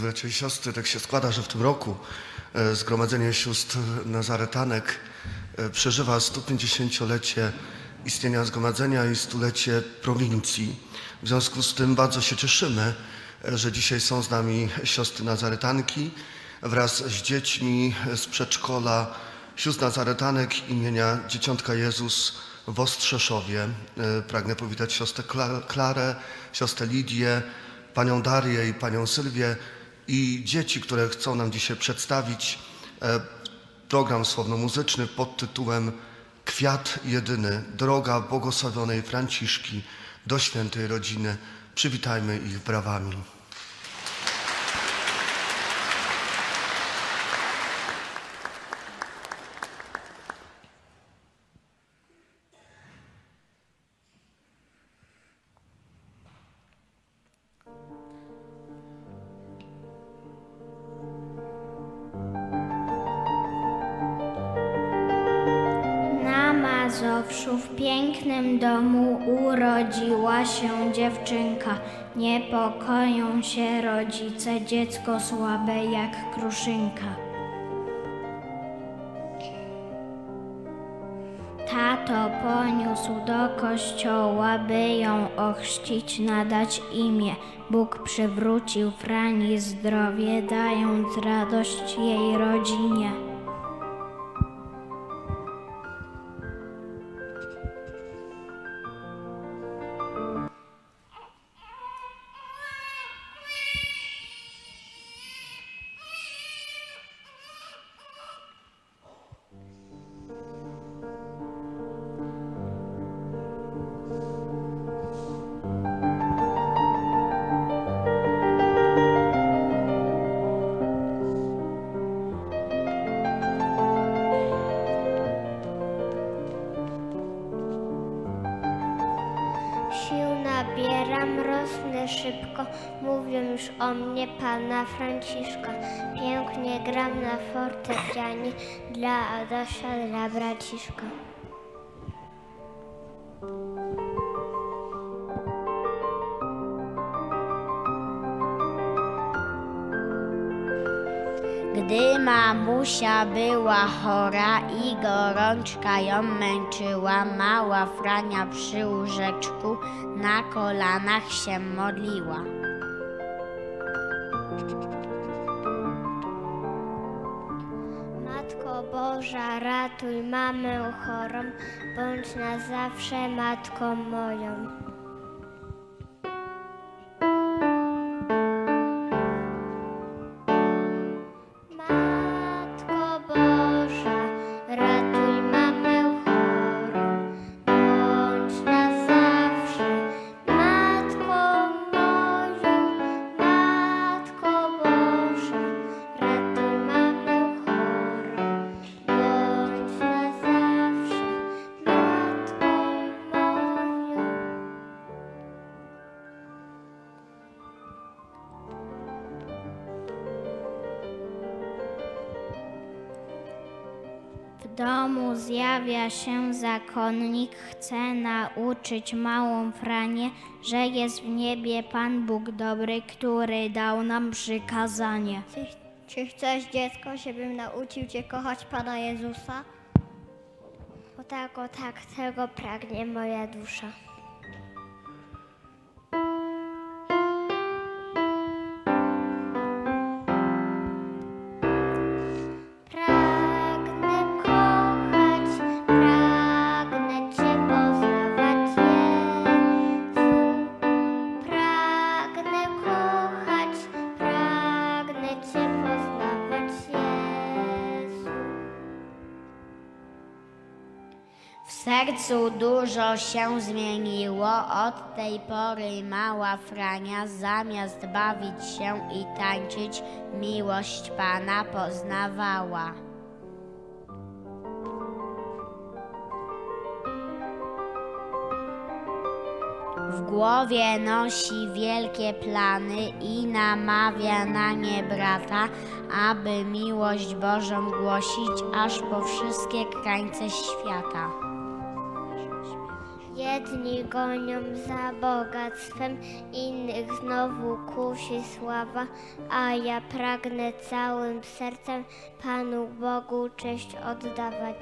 Bracia i siostry, tak się składa, że w tym roku e, Zgromadzenie Sióstr Nazaretanek e, przeżywa 150-lecie istnienia Zgromadzenia i stulecie prowincji. W związku z tym bardzo się cieszymy, e, że dzisiaj są z nami siostry Nazaretanki wraz z dziećmi z przedszkola Sióstr Nazaretanek imienia Dzieciątka Jezus w Ostrzeszowie. Pragnę powitać siostrę Kla- Klarę, siostrę Lidię, panią Darię i panią Sylwię i dzieci, które chcą nam dzisiaj przedstawić e, program słowno-muzyczny pod tytułem Kwiat jedyny, droga błogosławionej Franciszki do świętej rodziny. Przywitajmy ich brawami. Urodziła się dziewczynka. Niepokoją się rodzice, dziecko słabe jak kruszynka. Tato poniósł do kościoła, by ją ochrzcić, nadać imię. Bóg przywrócił Frani zdrowie, dając radość jej rodzinie. Mówią już o mnie pana Franciszka. Pięknie gram na fortepianie, dla Adasia, dla braciszka. Gdy mamusia była chora i gorączka ją męczyła, mała Frania przy łóżeczku na kolanach się modliła. Matko Boża, ratuj mamę chorą, bądź na zawsze matką moją. Domu zjawia się zakonnik, chce nauczyć małą Franię, że jest w niebie Pan Bóg dobry, który dał nam przykazanie. Czy, czy chcesz dziecko, żebym nauczył cię kochać Pana Jezusa? O tak, o tak, tego pragnie moja dusza. W sercu dużo się zmieniło, od tej pory mała Frania zamiast bawić się i tańczyć, miłość Pana poznawała. W głowie nosi wielkie plany i namawia na nie brata, aby miłość Bożą głosić aż po wszystkie krańce świata. Jedni gonią za bogactwem, innych znowu kusi sława, a ja pragnę całym sercem Panu Bogu cześć oddawać.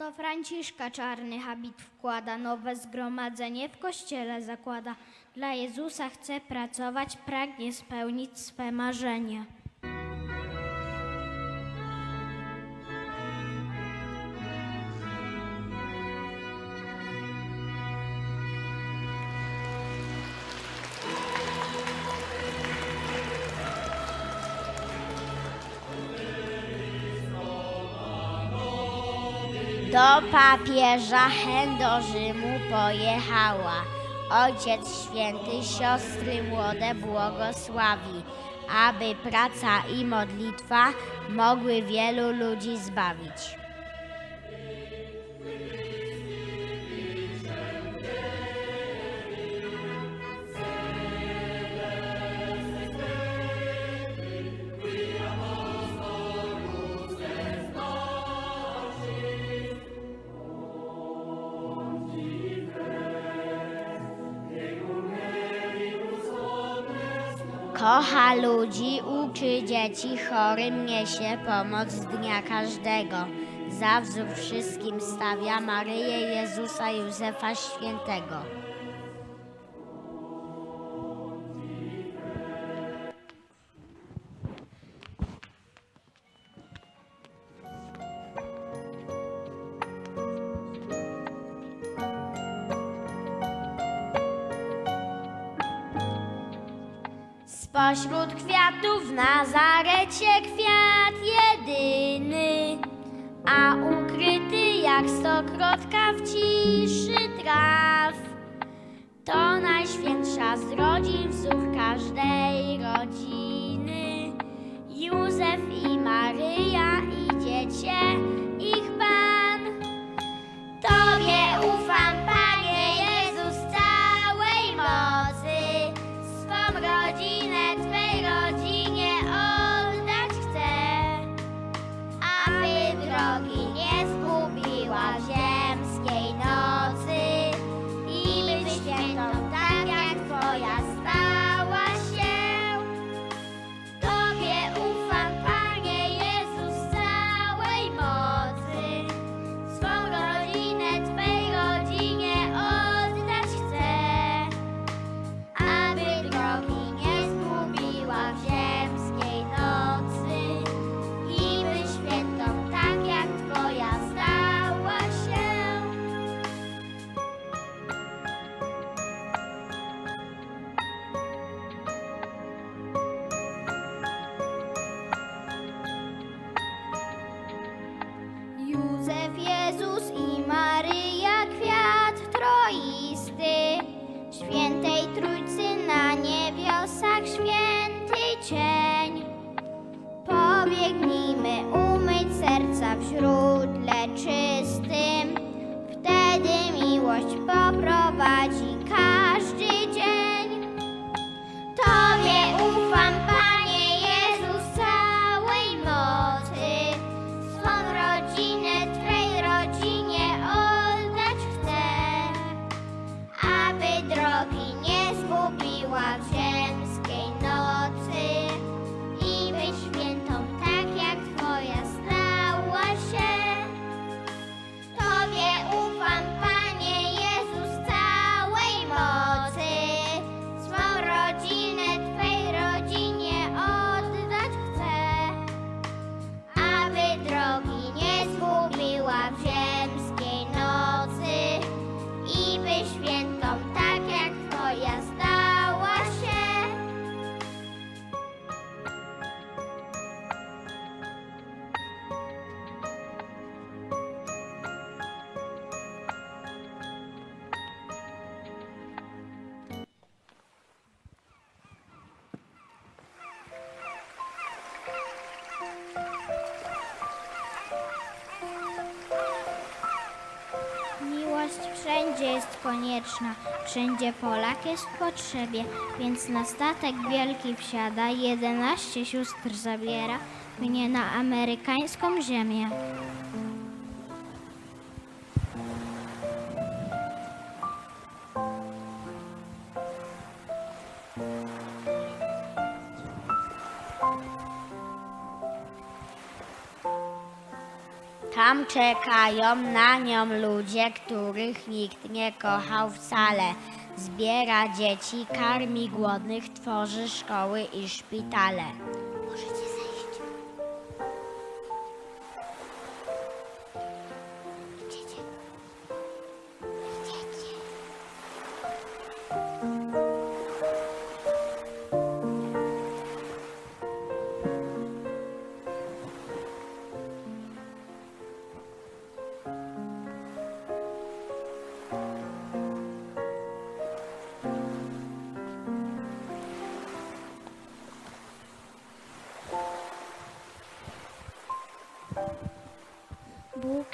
Oto Franciszka czarny habit wkłada, nowe zgromadzenie w kościele zakłada. Dla Jezusa chce pracować, pragnie spełnić swe marzenie. Do papieża chęt do Rzymu pojechała. Ojciec święty siostry młode błogosławi, aby praca i modlitwa mogły wielu ludzi zbawić. Kocha ludzi, uczy dzieci chorym, niesie pomoc dnia każdego. Za wzór wszystkim stawia Maryję Jezusa Józefa Świętego. Spośród kwiatów w Nazarecie kwiat jedyny, a ukryty jak stokrotka w ciszy traw. To najświętsza z rodzin wzór każdej rodziny. Miłość wszędzie jest konieczna, wszędzie Polak jest w potrzebie, więc na statek wielki wsiada, jedenaście sióstr zabiera, mnie na amerykańską ziemię. Czekają na nią ludzie, których nikt nie kochał wcale. Zbiera dzieci, karmi głodnych, tworzy szkoły i szpitale.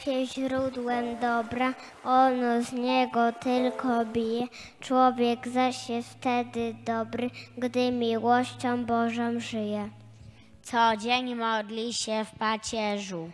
Jest źródłem dobra, ono z niego tylko bije. Człowiek zaś jest wtedy dobry, gdy miłością Bożą żyje. Co dzień modli się w pacierzu.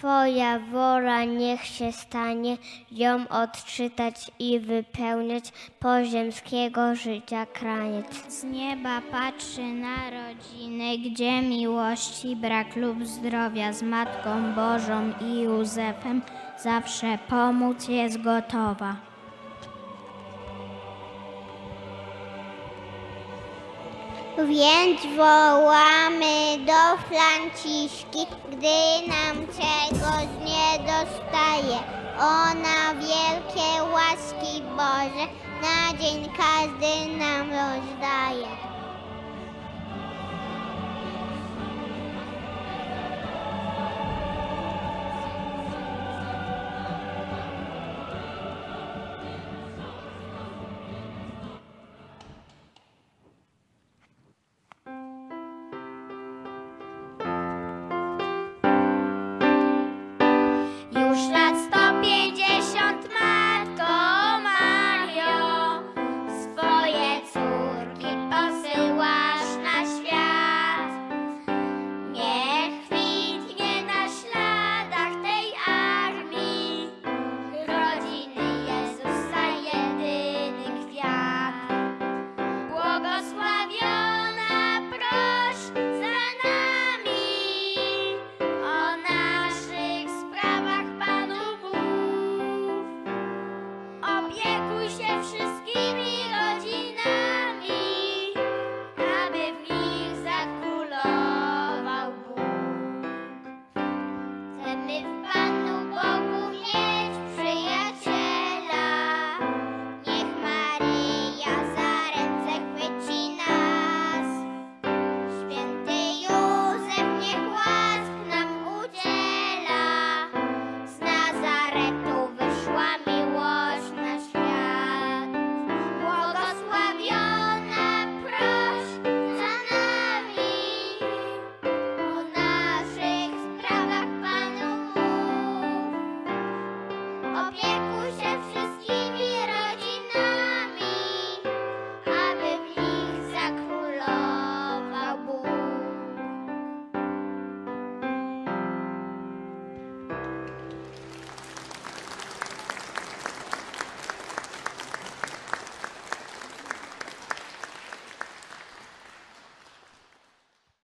Twoja wola niech się stanie, ją odczytać i wypełniać poziemskiego życia kraniec. Z nieba patrzy na rodziny, gdzie miłości brak lub zdrowia z Matką Bożą i Józefem zawsze pomóc jest gotowa. Więc wołamy do Franciszki, gdy nam czegoś nie dostaje. Ona wielkie łaski Boże na dzień każdy nam rozdaje.